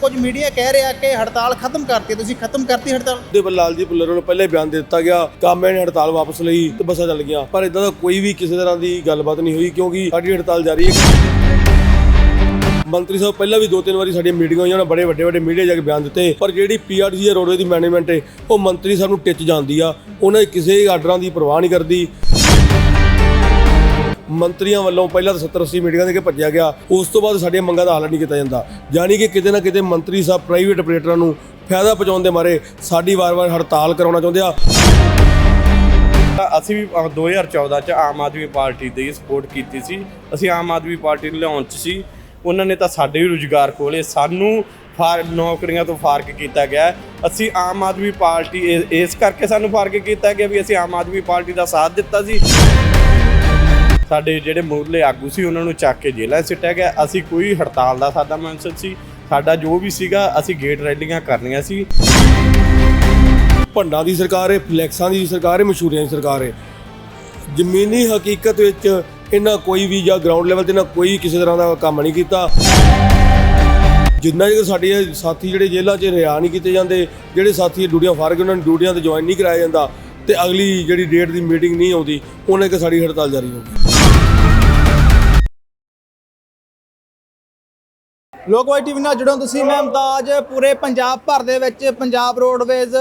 ਕੁਝ ਮੀਡੀਆ ਕਹਿ ਰਿਹਾ ਕਿ ਹੜਤਾਲ ਖਤਮ ਕਰਤੀ, ਤੁਸੀਂ ਖਤਮ ਕਰਤੀ ਹੜਤਾਲ? ਦੇ ਲਾਲ ਜੀ ਭੁੱਲਰ ਨੂੰ ਪਹਿਲੇ ਬਿਆਨ ਦੇ ਦਿੱਤਾ ਗਿਆ, ਕਾਮੇ ਨੇ ਹੜਤਾਲ ਵਾਪਸ ਲਈ ਤੇ ਬੱਸਾਂ ਚੱਲ ਗਈਆਂ। ਪਰ ਇਦਾਂ ਦਾ ਕੋਈ ਵੀ ਕਿਸੇ ਤਰ੍ਹਾਂ ਦੀ ਗੱਲਬਾਤ ਨਹੀਂ ਹੋਈ, ਕਿਉਂਕਿ ਸਾਡੀ ਹੜਤਾਲ ਜਾਰੀ ਹੈ। ਮੰਤਰੀ ਸਾਹਿਬ, ਪਹਿਲਾਂ ਵੀ ਦੋ ਤਿੰਨ ਵਾਰੀ ਸਾਡੀਆਂ ਮੀਟਿੰਗਾਂ ਹੋਈਆਂ, ਉਹਨਾਂ ਬੜੇ ਵੱਡੇ ਵੱਡੇ ਮੀਡੀਆ ਜਾ ਕੇ ਬਿਆਨ ਦਿੱਤੇ। ਪਰ ਜਿਹੜੀ ਪੀਆਰਟੀਸੀ ਜਾਂ ਰੋਡਵੇ ਦੀ ਮੈਨੇਜਮੈਂਟ ਹੈ, ਉਹ ਮੰਤਰੀ ਸਾਹਿਬ ਨੂੰ ਟਿੱਚ ਜਾਂਦੀ ਆ। ਉਹਨਾਂ ਦੀ ਕਿਸੇ ਆਰਡਰਾਂ ਦੀ ਪਰਵਾਹ ਨਹੀਂ ਕਰਦੀ। ਮੰਤਰੀਆਂ ਵੱਲੋਂ ਪਹਿਲਾਂ ਤਾਂ 70 80 ਮੀਟਿੰਗਾਂ ਦੇ ਕੇ ਭੱਜਿਆ ਗਿਆ। ਉਸ ਤੋਂ ਬਾਅਦ ਸਾਡੀਆਂ ਮੰਗਾਂ ਦਾ ਹੱਲ ਨਹੀਂ ਕੀਤਾ ਜਾਂਦਾ। ਯਾਨੀ ਕਿ ਕਿਤੇ ਨਾ ਕਿਤੇ ਮੰਤਰੀ ਸਾਹਿਬ ਪ੍ਰਾਈਵੇਟ ਆਪਰੇਟਰਾਂ ਨੂੰ ਫਾਇਦਾ ਪਹੁੰਚਾਉਣ ਦੇ ਮਾਰੇ ਸਾਡੀ ਵਾਰ-ਵਾਰ ਹੜਤਾਲ ਕਰਾਉਣਾ ਚਾਹੁੰਦੇ ਆ। ਅਸੀਂ ਵੀ ਅ, 2014 ਚ ਆਮ ਆਦਮੀ ਪਾਰਟੀ ਦੀ ਸਪੋਰਟ ਕੀਤੀ ਸੀ। ਅਸੀਂ ਆਮ ਆਦਮੀ ਪਾਰਟੀ ਨੂੰ ਲਿਆਉਣ ਚ ਸੀ। ਉਹਨਾਂ ਨੇ ਤਾਂ ਸਾਡੇ ਵੀ ਰੁਜ਼ਗਾਰ ਖੋਲੇ ਸਾਨੂੰ ਫਾਰ ਨੌਕਰੀਆਂ ਤੋਂ ਫਾਰਕ ਕੀਤਾ ਗਿਆ। ਅਸੀਂ ਆਮ ਆਦਮੀ ਪਾਰਟੀ ਇ- ਇਸ ਕਰਕੇ ਸਾਨੂੰ ਫਾਰਕ ਕੀਤਾ ਗਿਆ ਵੀ ਅਸੀਂ ਆਮ ਆਦਮੀ ਪਾਰਟੀ ਦਾ ਸਾਥ ਦਿੱਤਾ ਸੀ। ਸਾਡੇ ਜਿਹੜੇ ਮੁੱਢਲੇ ਆਗੂ ਸੀ, ਉਹਨਾਂ ਨੂੰ ਚੱਕ ਕੇ ਜੇਲ੍ਹਾਂ 'ਚ ਸਿੱਟਿਆ ਗਿਆ। ਅਸੀਂ ਕੋਈ ਹੜਤਾਲ ਦਾ ਸਾਡਾ ਮਨਸਦ ਸੀ। ਸਾਡਾ ਜੋ ਵੀ ਸੀਗਾ, ਅਸੀਂ ਗੇਟ ਰੈਲੀਆਂ ਕਰਨੀਆਂ ਸੀ। ਭੰਡਾਂ ਦੀ ਸਰਕਾਰ ਹੈ ਫਲੈਕਸਾਂ ਦੀ ਸਰਕਾਰ ਹੈ ਮਸ਼ਹੂਰੀਆਂ ਦੀ ਸਰਕਾਰ ਹੈ ਜ਼ਮੀਨੀ ਹਕੀਕਤ ਵਿੱਚ ਇਹਨਾਂ ਕੋਈ ਵੀ ਜਾਂ ਗਰਾਊਂਡ ਲੈਵਲ ਤੇ ਨਾ ਕੋਈ ਕਿਸੇ ਤਰ੍ਹਾਂ ਦਾ ਕੰਮ ਨਹੀਂ ਕੀਤਾ। ਜਿੰਨਾ ਚਿਰ ਸਾਡੇ ਸਾਥੀ ਜਿਹੜੇ ਜੇਲ੍ਹਾਂ 'ਚ ਰਿਹਾ ਨਹੀਂ ਕੀਤੇ ਜਾਂਦੇ, ਜਿਹੜੇ ਸਾਥੀ ਡਿਊਟੀਆਂ ਫਾਰ ਕੇ ਉਹਨਾਂ ਨੂੰ ਡਿਊਟੀਆਂ ਤੇ ਜੁਆਇਨ ਨਹੀਂ ਕਰਾਇਆ ਜਾਂਦਾ, ਤੇ ਅਗਲੀ ਜਿਹੜੀ ਡੇਟ ਦੀ ਮੀਟਿੰਗ ਨਹੀਂ ਆਉਂਦੀ, ਉਹਨੇ ਕਿ ਸਾਡੀ ਹੜਤਾਲ ਜਾਰੀ ਹੋਊਗੀ ਲੋਕਵਾਈ ਟੀਵੀ ਨਾਲ ਜੁੜੋ ਤੁਸੀਂ, ਮੈਂ ਮੁਮਤਾਜ ਪੂਰੇ ਪੰਜਾਬ ਭਰ ਦੇ ਵਿੱਚ ਪੰਜਾਬ ਰੋਡਵੇਜ਼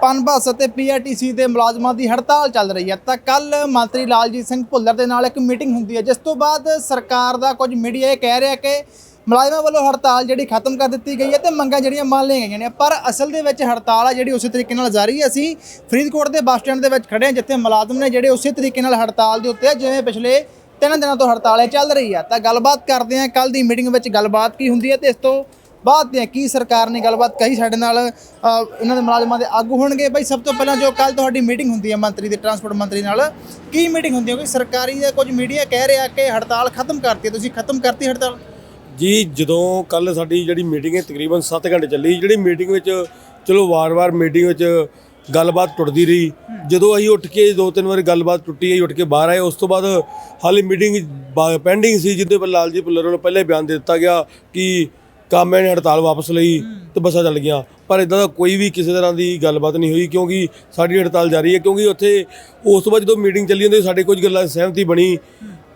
ਪਨਬਸ ਅਤੇ ਪੀਆਰਟੀਸੀ ਦੇ ਮੁਲਾਜ਼ਮਾਂ ਦੀ ਹੜਤਾਲ ਚੱਲ ਰਹੀ ਹੈ। ਤਾਂ ਕੱਲ ਮੰਤਰੀ ਲਾਲਜੀਤ ਸਿੰਘ ਭੁੱਲਰ ਦੇ ਨਾਲ ਇੱਕ ਮੀਟਿੰਗ ਹੁੰਦੀ ਹੈ, ਜਿਸ ਤੋਂ ਬਾਅਦ ਸਰਕਾਰ ਦਾ ਕੁਝ ਮੀਡੀਆ ਇਹ ਕਹਿ ਰਿਹਾ ਕਿ ਮੁਲਾਜ਼ਮਾਂ ਵੱਲੋਂ ਹੜਤਾਲ ਜਿਹੜੀ ਖਤਮ ਕਰ ਦਿੱਤੀ ਗਈ ਹੈ ਤੇ ਮੰਗਾਂ ਜਿਹੜੀਆਂ ਮੰਨ ਲਈਆਂ ਗਈਆਂ ਨੇ। ਪਰ ਅਸਲ ਦੇ ਵਿੱਚ ਹੜਤਾਲ ਆ ਜਿਹੜੀ ਉਸੇ ਤਰੀਕੇ ਨਾਲ ਜਾਰੀ ਹੈ। ਅਸੀਂ ਫਰੀਦਕੋਟ ਦੇ ਬੱਸ ਸਟੈਂਡ ਦੇ ਵਿੱਚ ਖੜੇ ਹਾਂ, ਜਿੱਥੇ ਮੁਲਾਜ਼ਮ ਨੇ ਜਿਹੜੇ ਉਸੇ ਤਰੀਕੇ ਨਾਲ ਹੜਤਾਲ ਦੇ ਉੱਤੇ ਆ, ਜਿਵੇਂ ਪਿਛਲੇ ਤਿੰਨ ਦਿਨਾਂ ਤੋਂ ਹੜਤਾਲ ਇਹ ਚੱਲ ਰਹੀ ਹੈ ਤਾਂ ਗੱਲਬਾਤ ਕਰਦੇ ਹਾਂ ਕੱਲ ਦੀ ਮੀਟਿੰਗ ਵਿੱਚ ਗੱਲਬਾਤ ਕੀ ਹੁੰਦੀ ਹੈ ਤੇ ਇਸ ਤੋਂ ਬਾਅਦ ਦੀਆਂ ਕੀ ਸਰਕਾਰ ਨੇ ਗੱਲਬਾਤ ਕਹੀ ਸਾਡੇ ਨਾਲ ਇਹਨਾਂ ਦੇ ਮੁਲਾਜ਼ਮਾਂ ਦੇ ਆਗੂ ਹੋਣਗੇ। ਬਈ ਸਭ ਤੋਂ ਪਹਿਲਾਂ ਜੋ ਕੱਲ ਤੁਹਾਡੀ ਮੀਟਿੰਗ ਹੁੰਦੀ ਹੈ ਮੰਤਰੀ ਦੇ, ਟਰਾਂਸਪੋਰਟ ਮੰਤਰੀ ਨਾਲ, ਕੀ ਮੀਟਿੰਗ ਹੁੰਦੀ ਹੈ ਕੋਈ ਸਰਕਾਰੀ ਦਾ ਕੁਝ ਮੀਡੀਆ ਕਹਿ ਰਿਹਾ ਕਿ ਹੜਤਾਲ ਖਤਮ ਕਰਤੀ ਤੁਸੀਂ ਖਤਮ ਕਰਤੀ ਹੜਤਾਲ? ਜੀ, ਜਦੋਂ ਕੱਲ ਸਾਡੀ ਜਿਹੜੀ ਮੀਟਿੰਗ ਹੈ, ਤਕਰੀਬਨ 7 ਘੰਟੇ ਚੱਲੀ। ਜਿਹੜੀ ਮੀਟਿੰਗ ਵਿੱਚ, ਚਲੋ ਵਾਰ-ਵਾਰ ਮੀਟਿੰਗ ਵਿੱਚ ਗੱਲਬਾਤ ਟੁੱਟਦੀ ਰਹੀ। ਜਦੋਂ ਅਸੀਂ ਉੱਠ ਕੇ ਦੋ ਤਿੰਨ ਵਾਰੀ ਗੱਲਬਾਤ ਟੁੱਟੀ, ਅਸੀਂ ਉੱਠ ਕੇ ਬਾਹਰ ਆਏ। ਉਸ ਤੋਂ ਬਾਅਦ ਹਾਲੇ ਮੀਟਿੰਗ ਪੈਂਡਿੰਗ ਸੀ, ਜਿੱਦੇ ਪਰ ਲਾਲਜੀ ਭੁੱਲਰ ਵੱਲੋਂ ਪਹਿਲੇ ਬਿਆਨ ਦੇ ਦਿੱਤਾ ਗਿਆ ਕਿ ਕਾਮੇ ਨੇ ਹੜਤਾਲ ਵਾਪਸ ਲਈ ਤੇ ਬੱਸਾਂ ਚੱਲ ਗਈਆਂ। ਪਰ ਇਦਾਂ ਦਾ ਕੋਈ ਵੀ ਕਿਸੇ ਤਰ੍ਹਾਂ ਦੀ ਗੱਲਬਾਤ ਨਹੀਂ ਹੋਈ, ਕਿਉਂਕਿ ਸਾਡੀ ਹੜਤਾਲ ਜਾਰੀ ਹੈ। ਕਿਉਂਕਿ ਉੱਥੇ ਉਸ ਤੋਂ ਬਾਅਦ ਜਦੋਂ ਮੀਟਿੰਗ ਚੱਲੀ ਹੁੰਦੀ ਸਾਡੇ ਕੁਝ ਗੱਲਾਂ ਸਹਿਮਤੀ ਬਣੀ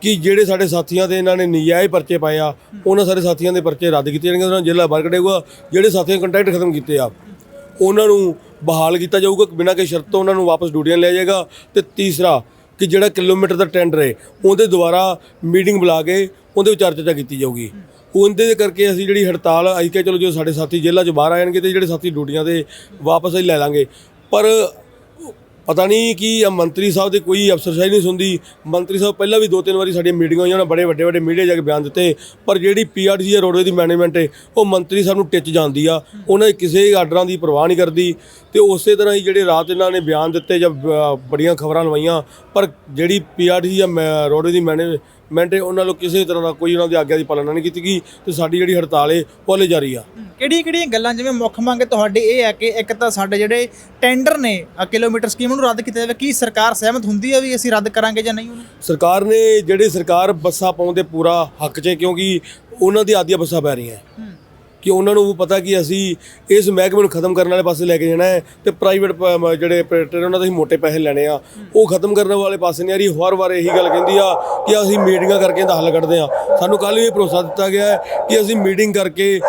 ਕਿ ਜਿਹੜੇ ਸਾਡੇ ਸਾਥੀਆਂ ਤੇ ਇਹਨਾਂ ਨੇ ਨਜਾਇਜ਼ ਪਰਚੇ ਪਾਏ ਆ, ਉਹਨਾਂ ਸਾਰੇ ਸਾਥੀਆਂ ਦੇ ਪਰਚੇ ਰੱਦ ਕੀਤੇ ਜਾਣਗੇ, ਉਹਨਾਂ ਨੂੰ ਜੇਲ੍ਹਾਂ ਬਾਹਰ ਕੱਢੇਗਾ ਜਿਹੜੇ ਸਾਥੀਆਂ ਕੰਟੈਕਟ ਖਤਮ ਕੀਤੇ ਆ ਉਹਨਾਂ ਨੂੰ ਬਹਾਲ ਕੀਤਾ ਜਾਊਗਾ, ਬਿਨਾਂ ਕਿਸੇ ਸ਼ਰਤ ਤੋਂ ਉਹਨਾਂ ਨੂੰ ਵਾਪਸ ਡਿਊਟੀਆਂ ਲਿਆ ਜਾਏਗਾ। ਤੇ ਤੀਸਰਾ, ਕਿ ਜਿਹੜਾ ਕਿਲੋਮੀਟਰ ਦਾ ਟੈਂਡਰ ਹੈ, ਉਹਦੇ ਦੁਆਰਾ ਮੀਟਿੰਗ ਬੁਲਾ ਕੇ ਉਹਦੇ ਵਿਚਾਰ ਚਰਚਾ ਕੀਤੀ ਜਾਊਗੀ। ਉਹਦੇ ਕਰਕੇ ਅਸੀਂ ਜਿਹੜੀ ਹੜਤਾਲ, ਅਸੀਂ ਕਿਹਾ ਚਲੋ ਜੋ ਸਾਡੇ ਸਾਥੀ ਜੇਲ੍ਹਾਂ 'ਚ ਬਾਹਰ ਆ ਜਾਣਗੇ ਤੇ ਜਿਹੜੇ ਸਾਥੀ ਡਿਊਟੀਆਂ ਤੇ ਵਾਪਸ ਅਸੀਂ ਲੈ ਲਾਂਗੇ। ਪਰ ਪਤਾ ਨਹੀਂ ਕਿ ਇਹ ਮੰਤਰੀ ਸਾਹਿਬ ਦੇ ਕੋਈ ਅਫਸਰਸ਼ਾਹੀ ਨਹੀਂ ਸੁਣਦੀ। ਮੰਤਰੀ ਸਾਹਿਬ ਪਹਿਲਾਂ ਵੀ ਦੋ ਤਿੰਨ ਵਾਰੀ ਸਾਡੀਆਂ ਮੀਟਿੰਗਾਂ ਹੋਈਆਂ, ਉਹਨਾਂ ਬੜੇ ਵੱਡੇ ਵੱਡੇ ਮੀਡੀਆ ਜਾ ਕੇ ਬਿਆਨ ਦਿੱਤੇ। ਪਰ ਜਿਹੜੀ ਪੀਆਰਟੀਸੀ ਜਾਂ ਰੋਡਵੇ ਦੀ ਮੈਨੇਜਮੈਂਟ ਹੈ ਉਹ ਮੰਤਰੀ ਸਾਹਿਬ ਨੂੰ ਟਿੱਚ ਜਾਂਦੀ ਆ। ਉਹਨਾਂ ਦੀ ਕਿਸੇ ਆਰਡਰਾਂ ਦੀ ਪਰਵਾਹ ਨਹੀਂ ਕਰਦੀ। ਤੇ ਉਸੇ ਤਰ੍ਹਾਂ ਹੀ ਜਿਹੜੇ ਰਾਤ ਇਹਨਾਂ ਨੇ ਬਿਆਨ ਦਿੱਤੇ ਜਾਂ ਬੜੀਆਂ ਖਬਰਾਂ ਲਵਾਈਆਂ, ਪਰ ਜਿਹੜੀ ਪੀਆਰਟੀਸੀ ਜਾਂ ਮੈਂ- ਰੋਡਵੇ ਦੀ ਮੈਨੇਜ ਹੈ ਉਹਨਾਂ ਨੂੰ ਕਿਸੇ ਤਰ੍ਹਾਂ ਦਾ ਕੋਈ ਉਹਨਾਂ ਦੀ ਆਗਿਆ ਦੀ ਪਾਲਣਾ ਨਹੀਂ ਕੀਤੀ ਗਈ ਤੇ ਸਾਡੀ ਜਿਹੜੀ ਹੜਤਾਲ ਹੈ ਉਹ ਹਲੇ ਜਾਰੀ ਆ। ਕਿਹੜੀਆਂ ਕਿਹੜੀਆਂ ਗੱਲਾਂ ਜਿਵੇਂ ਮੁੱਖ ਮੰਗ ਤੁਹਾਡੀ ਇਹ ਹੈ ਕਿ ਇੱਕ ਤਾਂ ਸਾਡੇ ਜਿਹੜੇ ਟੈਂਡਰ ਨੇ ਆਹ ਕਿਲੋਮੀਟਰ ਸਕੀਮ ਨੂੰ ਰੱਦ ਕੀਤਾ ਜਾਵੇ ਕੀ ਸਰਕਾਰ ਸਹਿਮਤ ਹੁੰਦੀ ਹੈ ਵੀ ਅਸੀਂ ਰੱਦ ਕਰਾਂਗੇ ਜਾਂ ਨਹੀਂ? ਉਹਨੂੰ ਸਰਕਾਰ ਨੇ ਜਿਹੜੇ ਸਰਕਾਰ ਬੱਸਾਂ ਪਾਉਣ ਦੇ ਪੂਰਾ ਹੱਕ 'ਚ ਹੈ ਕਿਉਂਕਿ ਉਹਨਾਂ ਦੀ ਆਦੀਆਂ ਬੱਸਾਂ ਪੈ ਰਹੀਆਂ। ਕਿ ਉਹਨਾਂ ਨੂੰ ਪਤਾ ਕਿ ਅਸੀਂ ਇਸ ਮਹਿਕਮੇ ਨੂੰ ਖਤਮ ਕਰਨ ਵਾਲੇ ਪਾਸੇ ਲੈ ਕੇ ਜਾਣਾ ਹੈ ਤੇ ਪ੍ਰਾਈਵੇਟ ਜਿਹੜੇ ਆਪਰੇਟਰ ਉਹਨਾਂ ਤੋਂ ਅਸੀਂ ਮੋਟੇ ਪੈਸੇ ਲੈਣੇ ਆ। ਉਹ ਖਤਮ ਕਰਨ ਵਾਲੇ ਪਾਸੇ ਨਹੀਂ ਆ ਰਹੀ। ਹਰ ਵਾਰ ਇਹੀ ਗੱਲ ਕਹਿੰਦੀ ਆ ਕਿ ਅਸੀਂ ਮੀਟਿੰਗਾਂ ਕਰਕੇ ਦਾ ਹੱਲ ਕੱਢਦੇ ਆ। ਸਾਨੂੰ ਕੱਲ ਵੀ ਇਹ ਭਰੋਸਾ ਦਿੱਤਾ ਗਿਆ ਹੈ ਕਿ ਅਸੀਂ ਮੀਟਿੰਗ ਕਰਕੇ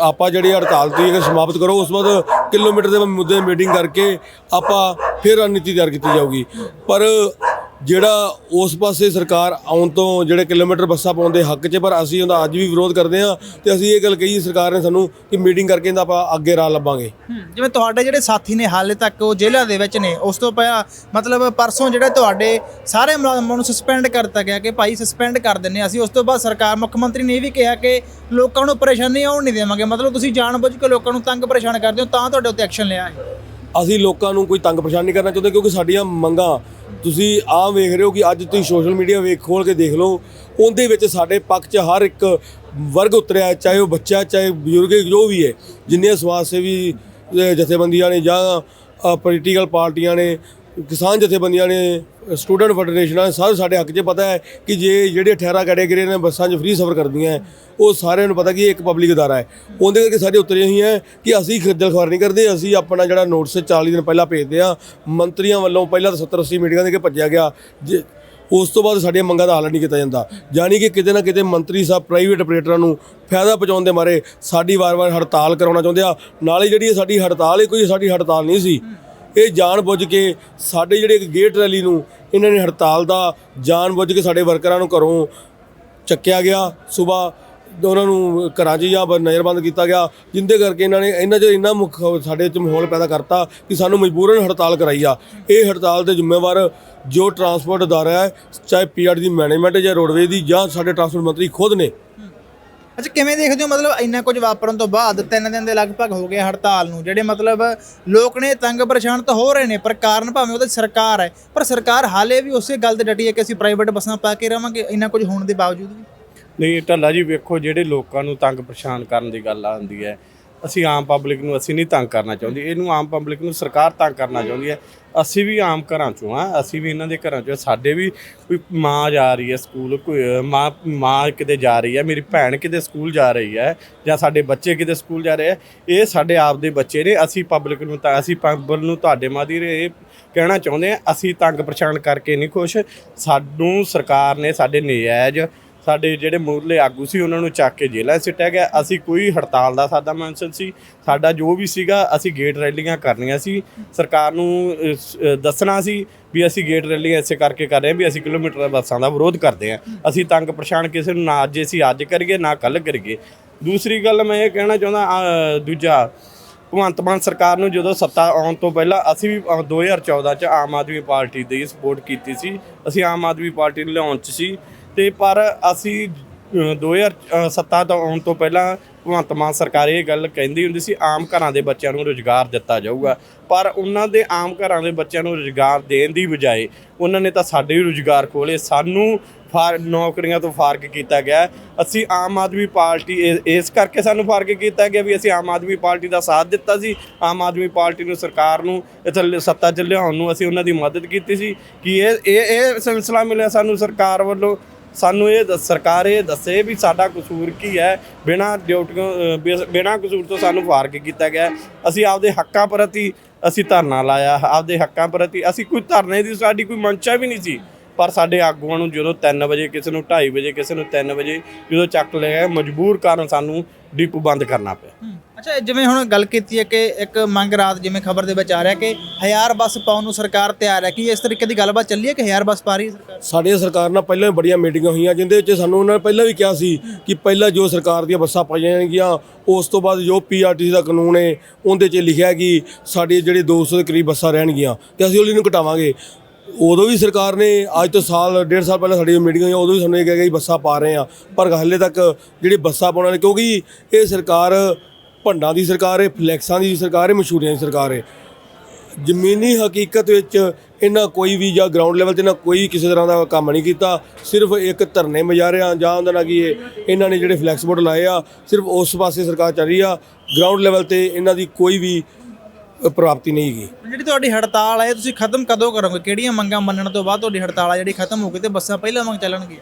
ਆਪਾਂ ਜਿਹੜੀ ਹੜਤਾਲ ਦੀ ਹੈ ਸਮਾਪਤ ਕਰੋ, ਉਸ ਬਾਅਦ ਕਿਲੋਮੀਟਰ ਦੇ ਮੁੱਦੇ ਮੀਟਿੰਗ ਕਰਕੇ ਆਪਾਂ ਫਿਰ ਰਣਨੀਤੀ ਤਿਆਰ ਕੀਤੀ ਜਾਊਗੀ। ਪਰ ਜਿਹੜਾ ਉਸ ਪਾਸੇ ਸਰਕਾਰ ਆਉਣ ਤੋਂ ਜਿਹੜੇ ਕਿਲੋਮੀਟਰ ਬੱਸਾਂ ਪਾਉਣ ਦੇ ਹੱਕ 'ਚ ਪਰ ਅਸੀਂ ਉਹਦਾ ਅੱਜ ਵੀ ਵਿਰੋਧ ਕਰਦੇ ਹਾਂ ਤੇ ਅਸੀਂ ਇਹ ਗੱਲ ਕਹੀ ਸਰਕਾਰ ਨੇ ਸਾਨੂੰ ਕਿ ਮੀਟਿੰਗ ਕਰਕੇ ਇਹਦਾ ਆਪਾਂ ਅੱਗੇ ਰਾਹ ਲੱਭਾਂਗੇ। ਜਿਵੇਂ ਤੁਹਾਡੇ ਜਿਹੜੇ ਸਾਥੀ ਨੇ ਹਾਲੇ ਤੱਕ ਉਹ ਜੇਲ੍ਹਾਂ ਦੇ ਵਿੱਚ ਨੇ ਉਸ ਤੋਂ ਪਹਿਲਾਂ ਮਤਲਬ ਪਰਸੋਂ ਜਿਹੜੇ ਤੁਹਾਡੇ ਸਾਰੇ ਮੁਲਾਜ਼ਮਾਂ ਨੂੰ ਸਸਪੈਂਡ ਕਰਤਾ ਗਿਆ ਕਿ ਭਾਈ ਸਸਪੈਂਡ ਕਰ ਦਿੰਨੇ ਅਸੀਂ ਉਸ ਤੋਂ ਬਾਅਦ ਸਰਕਾਰ ਮੁੱਖ ਮੰਤਰੀ ਨੇ ਇਹ ਵੀ ਕਿਹਾ ਕਿ ਲੋਕਾਂ ਨੂੰ ਪਰੇਸ਼ਾਨੀ ਆਉਣ ਨਹੀਂ ਦੇਵਾਂਗੇ। ਮਤਲਬ ਤੁਸੀਂ ਜਾਣਬੁੱਝ ਕੇ ਲੋਕਾਂ ਨੂੰ ਤੰਗ ਪਰੇਸ਼ਾਨ ਕਰਦੇ ਹੋ ਤਾਂ ਤੁਹਾਡੇ ਉੱਤੇ ਐਕਸ਼ਨ ਲਿਆ ਹੈ। ਅਸੀਂ ਲੋਕਾਂ ਨੂੰ ਕੋਈ ਤੰਗ ਪਰੇਸ਼ਾਨ ਨਹੀਂ ਕਰਨਾ ਚਾਹੁੰਦੇ ਕਿਉਂਕਿ ਸਾਡੀਆਂ ਮੰਗਾਂ ਤੁਸੀਂ ਆਮ ਵੇਖ ਰਹੇ ਹੋ ਕਿ ਅੱਜ ਤੁਸੀਂ ਸੋਸ਼ਲ ਮੀਡੀਆ ਵੇਖ ਖੋਲ ਕੇ ਦੇਖ ਲਓ ਉਹਦੇ ਵਿੱਚ ਸਾਡੇ ਪੱਖ 'ਚ ਹਰ ਇੱਕ ਵਰਗ ਉਤਰਿਆ ਹੈ, ਚਾਹੇ ਉਹ ਬੱਚਾ ਚਾਹੇ ਬਜ਼ੁਰਗ ਜੋ ਵੀ ਹੈ ਜਿੰਨੀਆਂ ਸਮਾਜ ਸੇਵੀ ਜਥੇਬੰਦੀਆਂ ਨੇ ਜਾਂ ਪੋਲੀਟੀਕਲ ਪਾਰਟੀਆਂ ਨੇ ਕਿਸਾਨ ਜਥੇਬੰਦੀਆਂ ਨੇ ਸਟੂਡੈਂਟ ਫੈਡਰੇਸ਼ਨਾਂ ਨੇ ਸਾਰੇ ਸਾਡੇ ਹੱਕ 'ਚ ਪਤਾ ਹੈ ਕਿ ਜੇ ਜਿਹੜੇ 18 ਕੈਟਾਗਰੀ ਨੇ ਬੱਸਾਂ 'ਚ ਫ੍ਰੀ ਸਫ਼ਰ ਕਰਦੀਆਂ ਹੈ, ਉਹ ਸਾਰਿਆਂ ਨੂੰ ਪਤਾ ਕਿ ਇੱਕ ਪਬਲਿਕ ਅਦਾਰਾ ਹੈ। ਉਹਦੇ ਕਰਕੇ ਸਾਡੇ ਉੱਤਰੇ ਹੀ ਹੈ ਕਿ ਅਸੀਂ ਖੱਜਲ ਖੁਆਰ ਨਹੀਂ ਕਰਦੇ ਅਸੀਂ ਆਪਣਾ ਜਿਹੜਾ ਨੋਟਿਸ 40 ਦਿਨ ਪਹਿਲਾਂ ਭੇਜਦੇ ਆ ਮੰਤਰੀਆਂ ਵੱਲੋਂ ਪਹਿਲਾਂ ਤਾਂ 70 80 ਮੀਟਿੰਗਾਂ ਦੇ ਕੇ ਭੱਜਿਆ ਗਿਆ ਜੇ ਉਸ ਤੋਂ ਬਾਅਦ ਸਾਡੀਆਂ ਮੰਗਾਂ ਦਾ ਹੱਲ ਨਹੀਂ ਕੀਤਾ ਜਾਂਦਾ। ਯਾਨੀ ਕਿ ਕਿਤੇ ਨਾ ਕਿਤੇ ਮੰਤਰੀ ਸਾਹਿਬ ਪ੍ਰਾਈਵੇਟ ਆਪਰੇਟਰਾਂ ਨੂੰ ਫਾਇਦਾ ਪਹੁੰਚਾਉਣ ਦੇ ਮਾਰੇ ਸਾਡੀ ਵਾਰ-ਵਾਰ ਹੜਤਾਲ ਕਰਾਉਣਾ ਚਾਹੁੰਦੇ ਆ। ਨਾਲੇ ਜਿਹੜੀ ਸਾਡੀ ਹੜਤਾਲ ਹੈ ਕੋਈ ਸਾਡੀ ਹੜਤਾਲ ਨਹੀਂ ਸੀ। ਇਹ ਜਾਣ ਬੁੱਝ ਕੇ ਸਾਡੇ ਜਿਹੜੇ ਇੱਕ ਗੇਟ ਰੈਲੀ ਨੂੰ ਇਹਨਾਂ ਨੇ ਹੜਤਾਲ ਦਾ ਜਾਣ ਬੁੱਝ ਕੇ ਸਾਡੇ ਵਰਕਰਾਂ ਨੂੰ ਘਰੋਂ ਚੱਕਿਆ ਗਿਆ। ਸਵੇਰ ਉਹਨਾਂ ਨੂੰ ਘਰਾਂ 'ਚ ਜਾਂ ਨਜ਼ਰਬੰਦ ਕੀਤਾ ਗਿਆ, ਜਿੰਦੇ ਕਰਕੇ ਇਹਨਾਂ ਨੇ ਇਹਨਾਂ 'ਚ ਇੰਨਾ ਮੁੱਖ ਸਾਡੇ 'ਚ ਮਾਹੌਲ ਪੈਦਾ ਕਰਤਾ ਕਿ ਸਾਨੂੰ ਮਜਬੂਰਨ ਹੜਤਾਲ ਕਰਾਈ ਆ। ਇਹ ਹੜਤਾਲ ਦੇ ਜ਼ਿੰਮੇਵਾਰ ਜੋ ਟਰਾਂਸਪੋਰਟ ਅਦਾਰਾ ਹੈ, ਚਾਹੇ ਪੀਆਰ ਦੀ ਮੈਨੇਜਮੈਂਟ ਜਾਂ ਰੋਡਵੇ ਦੀ ਜਾਂ ਸਾਡੇ ਟਰਾਂਸਪੋਰਟ ਮੰਤਰੀ ਖੁਦ ਨੇ ਅੱਛਾ, ਕਿਵੇਂ ਦੇਖਦੇ ਹੋ? ਮਤਲਬ ਇੰਨਾ ਕੁਝ ਵਾਪਰਨ ਤੋਂ ਬਾਅਦ ਤਿੰਨ ਦਿਨ ਦੇ ਲਗਭਗ ਹੋ ਗਏ ਹੜਤਾਲ ਨੂੰ, ਜਿਹੜੇ ਮਤਲਬ ਲੋਕ ਨੇ ਤੰਗ ਪਰੇਸ਼ਾਨ ਤਾਂ ਹੋ ਰਹੇ ਨੇ, ਪਰ ਕਾਰਨ ਭਾਵੇਂ ਉਹਦੇ ਸਰਕਾਰ ਹੈ, ਪਰ ਸਰਕਾਰ ਹਾਲੇ ਵੀ ਉਸੇ ਗੱਲ ਤੇ ਡਟੀ ਹੈ ਕਿ ਅਸੀਂ ਪ੍ਰਾਈਵੇਟ ਬੱਸਾਂ ਪਾ ਕੇ ਰਵਾਂਗੇ, ਇੰਨਾ ਕੁਝ ਹੋਣ ਦੇ ਬਾਵਜੂਦ ਵੀ। ਨਹੀਂ, ਢੱਲਾ ਜੀ, ਵੇਖੋ, ਜਿਹੜੇ ਲੋਕਾਂ ਨੂੰ ਤੰਗ ਪਰੇਸ਼ਾਨ ਕਰਨ ਦੀ ਗੱਲ ਆਉਂਦੀ ਹੈ ਅਸੀਂ ਆਮ ਪਬਲਿਕ ਨੂੰ ਅਸੀਂ ਨਹੀਂ ਤੰਗ ਕਰਨਾ ਚਾਹੁੰਦੇ। ਇਹਨੂੰ ਆਮ ਪਬਲਿਕ ਨੂੰ ਸਰਕਾਰ ਤੰਗ ਕਰਨਾ ਚਾਹੁੰਦੀ ਹੈ। ਅਸੀਂ ਵੀ ਆਮ ਘਰਾਂ ਚੋਂ ਆ ਅਸੀਂ ਵੀ ਇਹਨਾਂ ਦੇ ਘਰਾਂ ਚੋਂ ਸਾਡੇ ਵੀ ਕੋਈ ਮਾਂ ਜਾ ਰਹੀ ਹੈ ਸਕੂਲ, ਕੋਈ ਮਾਂ ਮਾਂ ਕਿਤੇ ਜਾ ਰਹੀ ਹੈ, ਮੇਰੀ ਭੈਣ ਕਿਤੇ ਸਕੂਲ ਜਾ ਰਹੀ ਹੈ ਜਾਂ ਸਾਡੇ ਬੱਚੇ ਕਿਤੇ ਸਕੂਲ ਜਾ ਰਹੇ ਆ ਇਹ ਸਾਡੇ ਆਪ ਦੇ ਬੱਚੇ ਨੇ। ਅਸੀਂ ਪਬਲਿਕ ਨੂੰ ਤਾਂ, ਅਸੀਂ ਪਬਲਿਕ ਨੂੰ ਤੁਹਾਡੇ ਮਾਦੀ ਇਹ ਕਹਿਣਾ ਚਾਹੁੰਦੇ ਆ ਅਸੀਂ ਤੰਗ ਪਰੇਸ਼ਾਨ ਕਰਕੇ ਨਹੀਂ ਖੁਸ਼। ਸਾਨੂੰ ਸਰਕਾਰ ਨੇ, ਸਾਡੇ ਨਜਾਇਜ਼ ਸਾਡੇ ਜਿਹੜੇ ਮੂਰਲੇ ਆਗੂ ਸੀ ਉਹਨਾਂ ਨੂੰ ਚੱਕ ਕੇ ਜੇਲ੍ਹਾਂ 'ਚ ਸਿੱਟਿਆ ਗਿਆ। ਅਸੀਂ ਕੋਈ ਹੜਤਾਲ ਦਾ ਸਾਡਾ ਮੈਂਸ਼ਨ ਸੀ। ਸਾਡਾ ਜੋ ਵੀ ਸੀਗਾ ਅਸੀਂ ਗੇਟ ਰੈਲੀਆਂ ਕਰਨੀਆਂ ਸੀ। ਸਰਕਾਰ ਨੂੰ ਦੱਸਣਾ ਸੀ ਵੀ ਅਸੀਂ ਗੇਟ ਰੈਲੀਆਂ ਇਸੇ ਕਰਕੇ ਕਰ ਰਹੇ ਹਾਂ ਵੀ ਅਸੀਂ ਕਿਲੋਮੀਟਰ ਬੱਸਾਂ ਦਾ ਵਿਰੋਧ ਕਰਦੇ ਹਾਂ। ਅਸੀਂ ਤੰਗ ਪਰੇਸ਼ਾਨ ਕਿਸੇ ਨੂੰ ਨਾ ਅੱਜ ਅਸੀਂ ਅੱਜ ਕਰੀਏ ਨਾ ਕੱਲ ਕਰੀਏ। ਦੂਸਰੀ ਗੱਲ ਮੈਂ ਇਹ ਕਹਿਣਾ ਚਾਹੁੰਦਾ ਦੂਜਾ ਭਗਵੰਤ ਮਾਨ ਸਰਕਾਰ ਨੂੰ ਜਦੋਂ ਸੱਤਾ ਆਉਣ ਤੋਂ ਪਹਿਲਾਂ ਅਸੀਂ ਵੀ ਅਹ, 2014 ਚ ਆਮ ਆਦਮੀ ਪਾਰਟੀ ਦੀ ਸਪੋਰਟ ਕੀਤੀ ਸੀ। ਅਸੀਂ ਆਮ ਆਦਮੀ ਪਾਰਟੀ ਨੂੰ ਲਿਆਉਣ ਚ ਸੀ। ਤੇ ਪਰ ਅਸੀਂ ਅਹ, 2007 ਤੋਂ ਆਉਣ ਤੋਂ ਪਹਿਲਾਂ ਭਗਵੰਤ ਮਾਨ ਸਰਕਾਰ ਇਹ ਗੱਲ ਕਹਿੰਦੀ ਹੁੰਦੀ ਸੀ ਆਮ ਘਰਾਂ ਦੇ ਬੱਚਿਆਂ ਨੂੰ ਰੁਜ਼ਗਾਰ ਦਿੱਤਾ ਜਾਊਗਾ। ਪਰ ਉਹਨਾਂ ਦੇ ਆਮ ਘਰਾਂ ਦੇ ਬੱਚਿਆਂ ਨੂੰ ਰੁਜ਼ਗਾਰ ਦੇਣ ਦੀ ਬਜਾਏ ਉਹਨਾਂ ਨੇ ਤਾਂ ਸਾਡੇ ਹੀ ਰੁਜ਼ਗਾਰ ਖੋਲੇ ਸਾਨੂੰ ਫਾਰ ਨੌਕਰੀਆਂ ਤੋਂ ਫਾਰਗ ਕੀਤਾ ਗਿਆ। ਅਸੀਂ ਆਮ ਆਦਮੀ ਪਾਰਟੀ ਇਸ- ਇਸ ਕਰਕੇ ਸਾਨੂੰ ਫਾਰਗ ਕੀਤਾ ਗਿਆ ਵੀ ਅਸੀਂ ਆਮ ਆਦਮੀ ਪਾਰਟੀ ਦਾ ਸਾਥ ਦਿੱਤਾ ਸੀ। ਆਮ ਆਦਮੀ ਪਾਰਟੀ ਨੂੰ ਸਰਕਾਰ ਨੂੰ ਇੱਥੇ ਸੱਤਾ 'ਚ ਲਿਆਉਣ ਨੂੰ ਅਸੀਂ ਉਹਨਾਂ ਦੀ ਮਦਦ ਕੀਤੀ ਸੀ। ਕਿ ਇਹ ਇਹ ਇਹ ਸਿਲਸਿਲਾ ਮਿਲਿਆ ਸਾਨੂੰ ਸਰਕਾਰ ਵੱਲੋਂ। ਸਾਨੂੰ ਇਹ ਦੱਸ- ਸਰਕਾਰ ਇਹ ਦੱਸੇ ਵੀ ਸਾਡਾ ਕਸੂਰ ਕੀ ਹੈ? ਬਿਨਾਂ ਡਿਊਟੀਆਂ ਅ, ਬਿਨਾਂ ਕਸੂਰ ਤੋਂ ਸਾਨੂੰ ਫਾਰਗ ਕੀਤਾ ਗਿਆ ਅਸੀਂ ਆਪਦੇ ਹੱਕਾਂ ਪ੍ਰਤੀ ਅਸੀਂ ਧਰਨਾ ਲਾਇਆ ਆਪਦੇ ਹੱਕਾਂ ਪ੍ਰਤੀ ਅਸੀਂ ਕੋਈ ਧਰਨੇ ਦੀ ਸਾਡੀ ਕੋਈ ਮੰਸ਼ਾ ਵੀ ਨਹੀਂ ਸੀ। ਪਰ ਸਾਡੇ ਆਗੂਆਂ ਨੂੰ ਜਦੋਂ 3 ਵਜੇ ਕਿਸੇ ਨੂੰ 2:30 ਵਜੇ ਕਿਸੇ ਨੂੰ 3 ਵਜੇ ਜਦੋਂ ਚੱਕ ਲਿਆ ਮਜਬੂਰ ਕਾਰਨ ਸਾਨੂੰ ਡਿਪੂ ਬੰਦ ਕਰਨਾ ਪਿਆ। ਅੱਛਾ ਜਿਵੇਂ ਹੁਣ ਗੱਲ ਕੀਤੀ ਹੈ ਕਿ ਇੱਕ ਮੰਗ ਰਾਤ ਜਿਵੇਂ ਖਬਰ ਦੇ ਵਿੱਚ ਆ ਰਿਹਾ ਕਿ ਹਜ਼ਾਰ ਬੱਸ ਪਾਉਣ ਨੂੰ ਸਰਕਾਰ ਤਿਆਰ ਹੈ ਕੀ ਇਸ ਤਰੀਕੇ ਦੀ ਗੱਲਬਾਤ ਚੱਲੀ ਹੈ ਕਿ ਹਜ਼ਾਰ ਬੱਸ ਪਾ ਰਹੀ ਹੈ ਸਰਕਾਰ? ਸਾਡੀਆਂ ਸਰਕਾਰ ਨਾਲ ਪਹਿਲਾਂ ਵੀ ਬੜੀਆਂ ਮੀਟਿੰਗਾਂ ਹੋਈਆਂ ਜਿੰਦੇ ਵਿੱਚ ਸਾਨੂੰ ਉਹਨਾਂ ਨੇ ਪਹਿਲਾਂ ਵੀ ਕਿਹਾ ਸੀ ਕਿ ਪਹਿਲਾਂ ਜੋ ਸਰਕਾਰ ਦੀਆਂ ਬੱਸਾਂ ਪਾਈਆਂ ਜਾਣਗੀਆਂ ਉਸ ਤੋਂ ਬਾਅਦ ਜੋ ਪੀਆਰਟੀਸੀ ਦਾ ਕਾਨੂੰਨ ਹੈ ਉਹਦੇ 'ਚ ਲਿਖਿਆ ਕਿ ਸਾਡੀ ਜਿਹੜੇ 200 ਦੇ ਕਰੀਬ ਬੱਸਾਂ ਰਹਿਣਗੀਆਂ ਤੇ ਅਸੀਂ ਉਹਨੂੰ ਘਟਾਵਾਂਗੇ। ਉਦੋਂ ਵੀ ਸਰਕਾਰ ਨੇ, ਅੱਜ ਤੋਂ ਸਾਲ, ਡੇਢ ਸਾਲ ਪਹਿਲਾਂ ਸਾਡੀ ਮੀਟਿੰਗ ਹੋਈ ਉਦੋਂ ਵੀ ਸਾਨੂੰ ਇਹ ਕਿਹਾ ਗਿਆ ਕਿ ਬੱਸਾਂ ਪਾ ਰਹੇ ਆ ਪਰ ਹਾਲੇ ਤੱਕ ਜਿਹੜੀ ਬੱਸਾਂ ਪਾਉਣ ਨੇ ਕਿਉਂਕਿ ਇਹ ਸਰਕਾਰ ਭੰਡਾਂ ਦੀ ਸਰਕਾਰ ਹੈ, ਫਲੈਕਸਾਂ ਦੀ ਸਰਕਾਰ ਹੈ, ਮਸ਼ਹੂਰੀਆਂ ਦੀ ਸਰਕਾਰ ਹੈ। ਜ਼ਮੀਨੀ ਹਕੀਕਤ ਵਿੱਚ ਇਹਨਾਂ ਕੋਈ ਵੀ ਜਾਂ ਗਰਾਊਂਡ ਲੈਵਲ ਤੇ ਨਾ ਕੋਈ ਕਿਸੇ ਤਰ੍ਹਾਂ ਦਾ ਕੰਮ ਨਹੀਂ ਕੀਤਾ। ਸਿਰਫ ਇੱਕ ਧਰਨੇ ਮਜਾਰਿਆਂ ਜਾਂ ਉਹਦਾ ਨਾ ਕੀ ਇਹ ਇਹਨਾਂ ਨੇ ਜਿਹੜੇ ਫਲੈਕਸ ਬੋਰਡ ਲਾਏ ਆ, ਸਿਰਫ ਉਸ ਪਾਸੇ ਸਰਕਾਰ ਚੱਲ ਰਹੀ ਆ। ਗਰਾਊਂਡ ਲੈਵਲ ਤੇ ਇਹਨਾਂ ਦੀ ਕੋਈ ਵੀ ਪ੍ਰਾਪਤੀ ਨਹੀਂ ਹੈਗੀ। ਜਿਹੜੀ ਤੁਹਾਡੀ ਹੜਤਾਲ ਹੈ ਤੁਸੀਂ ਖਤਮ ਕਦੋਂ ਕਰੋਗੇ? ਕਿਹੜੀਆਂ ਮੰਗਾਂ ਮੰਨਣ ਤੋਂ ਬਾਅਦ ਤੁਹਾਡੀ ਹੜਤਾਲ ਹੈ ਜਿਹੜੀ ਖਤਮ ਹੋ ਗਈ ਤੇ ਬੱਸਾਂ ਪਹਿਲਾਂ ਵਾਂਗ ਚੱਲਣਗੀਆਂ?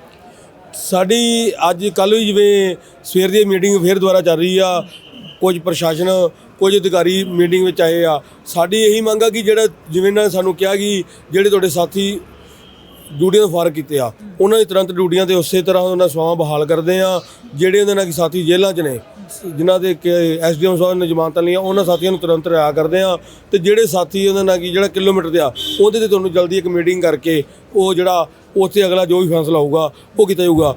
ਸਾਡੀ ਅੱਜ ਕੱਲ੍ਹ ਵੀ ਜਿਵੇਂ ਸਵੇਰ ਦੀ ਮੀਟਿੰਗ ਫੇਰ ਦੁਬਾਰਾ ਚੱਲ ਰਹੀ ਆ ਕੁਝ ਪ੍ਰਸ਼ਾਸਨ ਕੁਝ ਅਧਿਕਾਰੀ ਮੀਟਿੰਗ ਵਿੱਚ ਆਏ ਆ। ਸਾਡੀ ਇਹੀ ਮੰਗ ਆ ਕਿ ਜਿਹੜਾ ਜਿਵੇਂ ਇਹਨਾਂ ਨੇ ਸਾਨੂੰ ਕਿਹਾ ਕਿ ਜਿਹੜੇ ਤੁਹਾਡੇ ਸਾਥੀ ਡਿਊਟੀਆਂ ਤੋਂ ਫਾਰਗ ਕੀਤੇ ਆ ਉਹਨਾਂ ਦੀ ਤੁਰੰਤ ਡਿਊਟੀਆਂ ਤੇ ਉਸੇ ਤਰ੍ਹਾਂ ਉਹਨਾਂ ਸਵਾਵਾਂ ਬਹਾਲ ਕਰਦੇ ਆ। ਜਿਹੜੇ ਉਹਨਾਂ ਨਾਲ ਕਿ ਸਾਥੀ ਜੇਲ੍ਹਾਂ 'ਚ ਨੇ ਜਿਨ੍ਹਾਂ ਦੇ ਐਸਡੀਐਮ ਸਾਹਿਬ ਨੇ ਜ਼ਮਾਨਤਾਂ ਲਈਆਂ, ਉਹਨਾਂ ਸਾਥੀਆਂ ਨੂੰ ਤੁਰੰਤ ਰਿਹਾ ਕਰਦੇ ਆ ਤੇ ਜਿਹੜੇ ਸਾਥੀ ਉਹਨਾਂ ਨਾਲ ਕਿ, ਜਿਹੜਾ ਕਿਲੋਮੀਟਰ ਤੇ ਆ, ਉਹਦੇ ਤੇ ਤੁਹਾਨੂੰ ਜਲਦੀ ਇੱਕ ਮੀਟਿੰਗ ਕਰਕੇ ਉਹ ਜਿਹੜਾ ਉੱਥੇ ਅਗਲਾ ਜੋ ਵੀ ਫੈਸਲਾ ਹੋਊਗਾ, ਉਹ ਕੀਤਾ ਜਾਊਗਾ।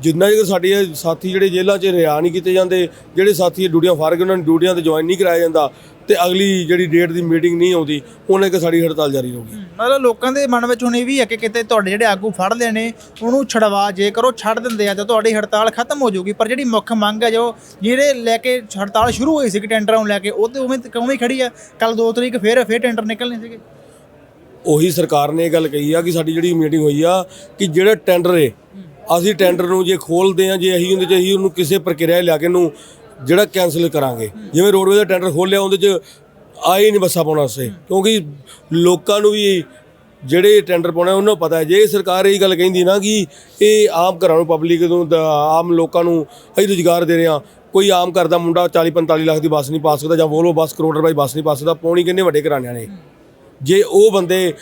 ਜਿੰਨਾ ਚਿਰ ਸਾਡੇ ਸਾਥੀ ਜਿਹੜੇ ਜੇਲ੍ਹਾਂ 'ਚ ਰਿਹਾ ਨਹੀਂ ਕੀਤੇ ਜਾਂਦੇ ਜਿਹੜੇ ਸਾਥੀ ਡਿਊਟੀਆਂ ਫਾਰਗ ਉਹਨਾਂ ਨੂੰ ਡਿਊਟੀਆਂ ਤੇ ਜੁਆਇਨ ਨਹੀਂ ਕਰਾਇਆ ਜਾਂਦਾ ਤੇ ਅਗਲੀ ਜਿਹੜੀ ਡੇਟ ਦੀ ਮੀਟਿੰਗ ਨਹੀਂ ਆਉਂਦੀ ਉਹਨੇ ਕਿ ਸਾਡੀ ਹੜਤਾਲ ਜਾਰੀ ਰਹੂਗੀ ਮਤਲਬ ਲੋਕਾਂ ਦੇ ਮਨ ਵਿੱਚ ਹੁਣ ਇਹ ਵੀ ਹੈ ਕਿ ਕਿਤੇ ਤੁਹਾਡੇ ਜਿਹੜੇ ਆਗੂ ਫੜ ਨੇ ਉਹਨੂੰ ਛਡਵਾ ਜੇਕਰ ਉਹ ਛੱਡ ਦਿੰਦੇ ਆ ਤਾਂ ਤੁਹਾਡੀ ਹੜਤਾਲ ਖਤਮ ਹੋ ਜਾਊਗੀ ਪਰ ਜਿਹੜੀ ਮੁੱਖ ਮੰਗ ਹੈ ਜੋ ਜਿਹੜੇ ਲੈ ਕੇ ਹੜਤਾਲ ਸ਼ੁਰੂ ਹੋਈ ਸੀ ਕਿ ਟੈਂਡਰਾਂ ਨੂੰ ਲੈ ਕੇ ਉਹ ਤੇ ਉਵੇਂ ਉਵੇਂ ਹੀ ਖੜੀ ਆ। ਕੱਲ 2 ਤਰੀਕ ਫੇਰ ਫੇਰ ਟੈਂਡਰ ਨਿਕਲਣੇ ਸੀਗੇ। ਉਹੀ ਸਰਕਾਰ ਨੇ ਇਹ ਗੱਲ ਕਹੀ ਆ ਕਿ ਸਾਡੀ ਜਿਹੜੀ ਮੀਟਿੰਗ ਹੋਈ ਆ ਕਿ ਜਿਹੜਾ ਟੈਂਡਰ ਏ ਅਸੀਂ ਟੈਂਡਰ ਨੂੰ ਜੇ ਖੋਲਦੇ ਆ ਜੇ ਅਸੀਂ ਉਹਦੇ ਚ ਅਸੀਂ ਉਹਨੂੰ ਕਿਸੇ ਪ੍ਰਕਿਰਿਆ ਲਿਆ ਕੇ ਨੂੰ ਜਿਹੜਾ ਕੈਨਸਲ ਕਰਾਂਗੇ। ਜਿਵੇਂ ਰੋਡਵੇ ਦਾ ਟੈਂਡਰ ਖੋਲਿਆ ਉਹਦੇ ਚ ਆਏ ਨਹੀਂ ਬੱਸਾਂ ਪਾਉਣ ਵਾਸਤੇ। ਕਿਉਂਕਿ ਲੋਕਾਂ ਨੂੰ ਵੀ ਜਿਹੜੇ ਟੈਂਡਰ ਪਾਉਣੇ, ਉਹਨਾਂ ਨੂੰ ਪਤਾ ਹੈ। ਜੇ ਸਰਕਾਰ ਇਹ ਗੱਲ ਕਹਿੰਦੀ ਨਾ ਕਿ ਇਹ ਆਮ ਘਰਾਂ ਨੂੰ ਪਬਲਿਕ ਨੂੰ, ਦਾ- ਆਮ ਲੋਕਾਂ ਨੂੰ ਅਸੀਂ ਰੁਜ਼ਗਾਰ ਦੇ ਰਹੇ ਹਾਂ, ਕੋਈ ਆਮ ਘਰ ਦਾ ਮੁੰਡਾ 40 45 ਲੱਖ ਦੀ ਬੱਸ ਨਹੀਂ ਪਾ ਸਕਦਾ ਜਾਂ ਵੋਲਵੋ ਬੱਸ ਕਰੋੜ ਰੁਪਏ ਦੀ ਬੱਸ ਨਹੀਂ ਪਾ ਸਕਦਾ ਪਾਉਣੀ ਕਿੰਨੇ ਵੱਡੇ ਘਰਾਣਿਆਂ ਨੇ। ਜੇ ਉਹ ਬੰਦੇ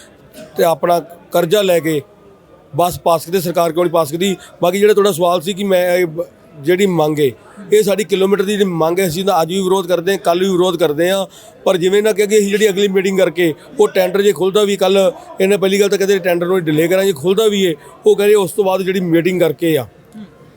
ਤੇ ਆਪਣਾ ਕਰਜ਼ਾ ਲੈ ਕੇ ਬੱਸ ਪਾ ਸਕਦੇ ਸਰਕਾਰ ਨਹੀਂ ਪਾ ਸਕਦੀ ਬਾਕੀ ਜਿਹੜਾ ਤੁਹਾਡਾ ਸਵਾਲ ਸੀ ਕਿ ਮੈਂ ਇਹ ਜਿਹੜੀ ਮੰਗ ਹੈ ਇਹ ਸਾਡੀ ਕਿਲੋਮੀਟਰ ਦੀ ਜਿਹੜੀ ਮੰਗ ਹੈ ਅਸੀਂ ਤਾਂ ਅੱਜ ਵੀ ਵਿਰੋਧ ਕਰਦੇ ਹਾਂ ਕੱਲ ਵੀ ਵਿਰੋਧ ਕਰਦੇ ਹਾਂ। ਪਰ ਜਿਵੇਂ ਨਾ ਕਿ ਅਸੀਂ ਜਿਹੜੀ ਅਗਲੀ ਮੀਟਿੰਗ ਕਰਕੇ ਉਹ ਟੈਂਡਰ ਜੇ ਖੁੱਲਦਾ ਵੀ ਕੱਲ ਇਹਨੇ ਪਹਿਲੀ ਗੱਲ ਤਾਂ ਕਹਿੰਦੇ ਟੈਂਡਰ ਨੂੰ ਡਿਲੇ ਕਰਾਂਗੇ ਖੁੱਲਦਾ ਵੀ ਹੈ ਉਹ ਕਹਿੰਦੇ ਉਸ ਤੋਂ ਬਾਅਦ ਜਿਹੜੀ ਮੀਟਿੰਗ ਕਰਕੇ ਆ।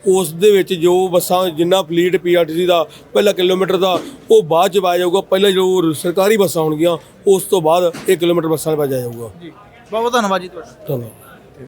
ਉਸ ਦੇ ਵਿੱਚ ਜੋ ਬੱਸਾਂ ਜਿੰਨਾ ਫਲੀਟ ਪੀਆਰਟੀਸੀ ਦਾ ਪਹਿਲਾ ਕਿਲੋਮੀਟਰ ਦਾ ਉਹ ਬਾਅਦ ਚ ਪਾਇਆ ਜਾਊਗਾ। ਪਹਿਲਾਂ ਜੋ ਸਰਕਾਰੀ ਬੱਸਾਂ ਹੋਣਗੀਆਂ ਉਸ ਤੋਂ ਬਾਅਦ 1 ਕਿਲੋਮੀਟਰ ਬੱਸਾਂ ਪਾਇਆ ਜਾਊਗਾ। ਜੀ। ਬਹੁਤ ਬਹੁਤ ਧੰਨਵਾਦ ਜੀ ਤੁਹਾਡਾ। ਧੰਨਵਾਦ।